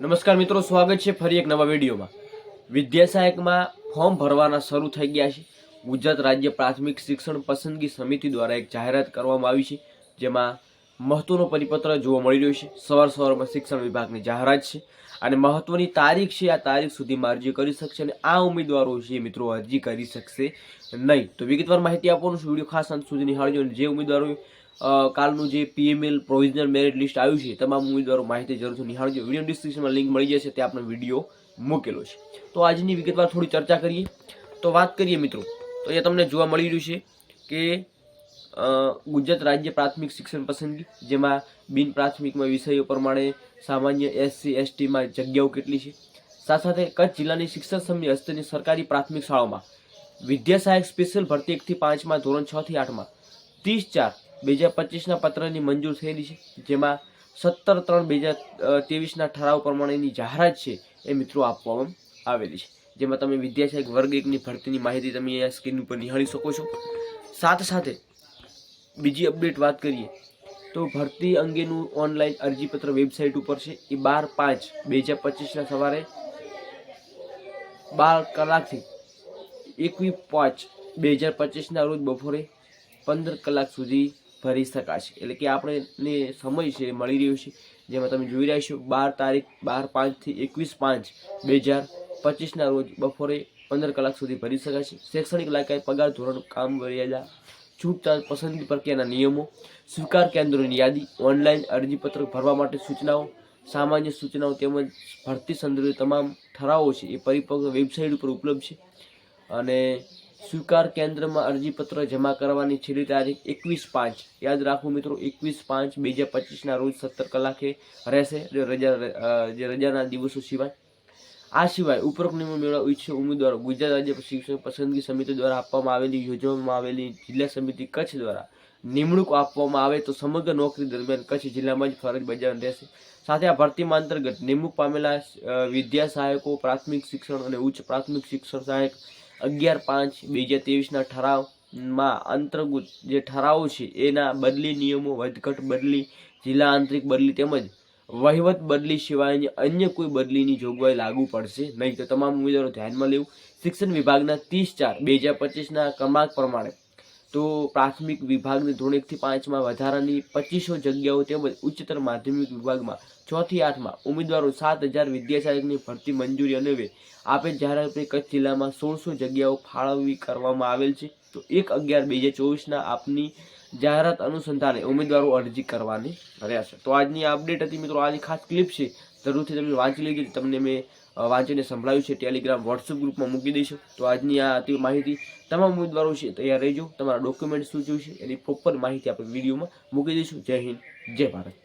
નમસ્કાર મિત્રો, સ્વાગત છે ફરી એક નવા વિડીયોમાં. વિદ્યા સહાયકમાં ફોર્મ ભરવાના શરૂ થઈ ગયા છે. ગુજરાત રાજ્ય પ્રાથમિક શિક્ષણ પસંદગી સમિતિ દ્વારા એક જાહેરાત કરવામાં આવી છે, જેમાં મહત્વનો પરિપત્ર જોવા મળી રહ્યો છે. સવાર સવારમાં શિક્ષણ વિભાગની જાહેરાત છે અને મહત્વની તારીખ છે. આ તારીખ સુધીમાં અરજી કરી શકશે અને આ ઉમેદવારો છે મિત્રો અરજી કરી શકશે નહીં. તો વિગતવાર માહિતી આપવાનું છું. વીડિયો ખાસ અંત સુધી નિહાળજો અને જે ઉમેદવારો કાલનું જે પીએમએલ પ્રોવિઝનલ મેરિટ લિસ્ટ આવ્યું છે તમામ ઉમેદવારો માહિતી જરૂરથી નિહાળજો. વીડિયો ડિસ્ક્રિપ્શનમાં લિંક મળી જશે. ત્યાં આપણે વીડિયો મૂકેલો છે. તો આજની વિગતવાર થોડી ચર્ચા કરીએ. તો વાત કરીએ મિત્રો. તો અહીંયા તમને જોવા મળી રહ્યું છે કે ગુજરાત રાજ્ય પ્રાથમિક શિક્ષણ પસંદગી, જેમાં બિન પ્રાથમિકમાં વિષયો પ્રમાણે સામાન્ય એસસી એસટીમાં જગ્યાઓ કેટલી છે? સાથે સાથે કચ્છ જિલ્લાની શિક્ષણ સમિતિ હસ્તની સરકારી પ્રાથમિક શાળાઓમાં વિદ્યા સહાયક સ્પેશિયલ ભરતી એકથી પાંચમાં, ધોરણ છ થી આઠમાં, ત્રીસ ચાર, બે હજાર પચીસના પત્રની મંજૂર થયેલી છે, જેમાં સત્તર ત્રણ, બે હજાર ત્રેવીસના ઠરાવ પ્રમાણેની જાહેરાત છે એ મિત્રો આપવામાં આવેલી છે. જેમાં તમે વિદ્યા સહાયક વર્ગ એકની ભરતીની માહિતી તમે અહીંયા સ્ક્રીન ઉપર નિહાળી શકો છો. સાથે સાથે બીજી અપડેટ વાત કરીએ, તો ભરતી અંગેનું ઓનલાઈન અરજીપત્ર વેબસાઇટ ઉપર છે. એ બાર પાંચ બે હજાર પચીસના સવારે બાર કલાકથી એકવીસ પાંચ બે હજાર પચીસના રોજ બપોરે પંદર કલાક સુધી ભરી શકાશે. એટલે કે આપણે સમય છે, મળી રહ્યો છે, જેમાં તમે જોઈ રહ્યા છો, બાર તારીખ બાર પાંચથી એકવીસ પાંચ બે હજાર પચીસના રોજ બપોરે પંદર કલાક સુધી ભરી શકાશે. શૈક્ષણિક લાયકાત, પગાર ધોરણ, કામ મર્યાદા છૂટછાટ પસંદગી પ્રક્રિયાના નિયમો, સ્વીકાર કેન્દ્રોની યાદી, ઓનલાઈન અરજીપત્ર ભરવા માટે સૂચનાઓ, સામાન્ય સૂચનાઓ તેમજ ભરતી સંદર્ભે તમામ ઠરાવો છે એ પરિપક્વ વેબસાઇટ ઉપર ઉપલબ્ધ છે. અને સ્વીકાર કેન્દ્રમાં અરજીપત્ર જમા કરવાની છેલ્લી તારીખ એકવીસ પાંચ. યાદ રાખો મિત્રો, એકવીસ પાંચ બે હજાર પચીસના રોજ સત્તર કલાકે રહેશે રજા જે રજાના દિવસો સિવાય. આ સિવાય ઉપરોક્ત નિયમો મેળવવા ઈચ્છે ઉમેદવારો ગુજરાત રાજ્ય શિક્ષણ પસંદગી સમિતિ દ્વારા આપવામાં આવેલી, યોજવામાં આવેલી, જિલ્લા સમિતિ કચ્છ દ્વારા નિમણૂક આપવામાં આવે તો સમગ્ર નોકરી દરમિયાન કચ્છ જિલ્લામાં જ ફરજ બજાવવાની રહેશે. સાથે આ ભરતીમાં અંતર્ગત નિમણૂક પામેલા વિદ્યા સહાયકો, પ્રાથમિક શિક્ષણ અને ઉચ્ચ પ્રાથમિક શિક્ષણ સહાયક અગિયાર પાંચ બે હજાર ત્રેવીસના ઠરાવમાં અંતર્ગત જે ઠરાવો છે, એના બદલી નિયમો, વધઘટ બદલી, જિલ્લા આંતરિક બદલી તેમજ વહીવટ બદલી સિવાયની અન્ય કોઈ બદલીની જોગવાઈ લાગુ પડશે નહીં. તો તમામ ઉમેદવારો ધ્યાનમાં લેવું. શિક્ષણ વિભાગના ત્રીસ ચાર, બે હજાર પચીસના ક્રમાંક પ્રમાણે. તો પ્રાથમિક વિભાગની ધોરણ એકથી પાંચમાં વધારાની પચીસો જગ્યાઓ તેમજ ઉચ્ચતર માધ્યમિક વિભાગમાં છથી આઠમાં ઉમેદવારો સાત હજાર વિદ્યાસહાયકની ભરતી મંજૂરી અન્વયે આપેલ જાહેરાત કચ્છ જિલ્લામાં સોળસો જગ્યાઓ ફાળવવી કરવામાં આવેલ છે. તો એક અગિયાર બે હજાર ચોવીસના આપની જાહેરાત અનુસંધાને ઉમેદવારો અરજી કરવાની રહેશે તો આજની અપડેટ હતી મિત્રો આજની ખાસ ક્લિપ છે. જરૂરથી તમે વાંચી લેજો, તમને મેં વાંચીને સંભળાવ્યું છે. ટેલિગ્રામ વોટ્સઅપ ગ્રુપમાં મૂકી દઈશું. તો આજની આ હતી માહિતી. તમામ ઉમેદવારો છે, તૈયાર રહેજો. તમારા ડોક્યુમેન્ટ શું જોઈશે એની પ્રોપર માહિતી આપણે વિડીયોમાં મૂકી દઈશું. જય હિન્દ, જય ભારત.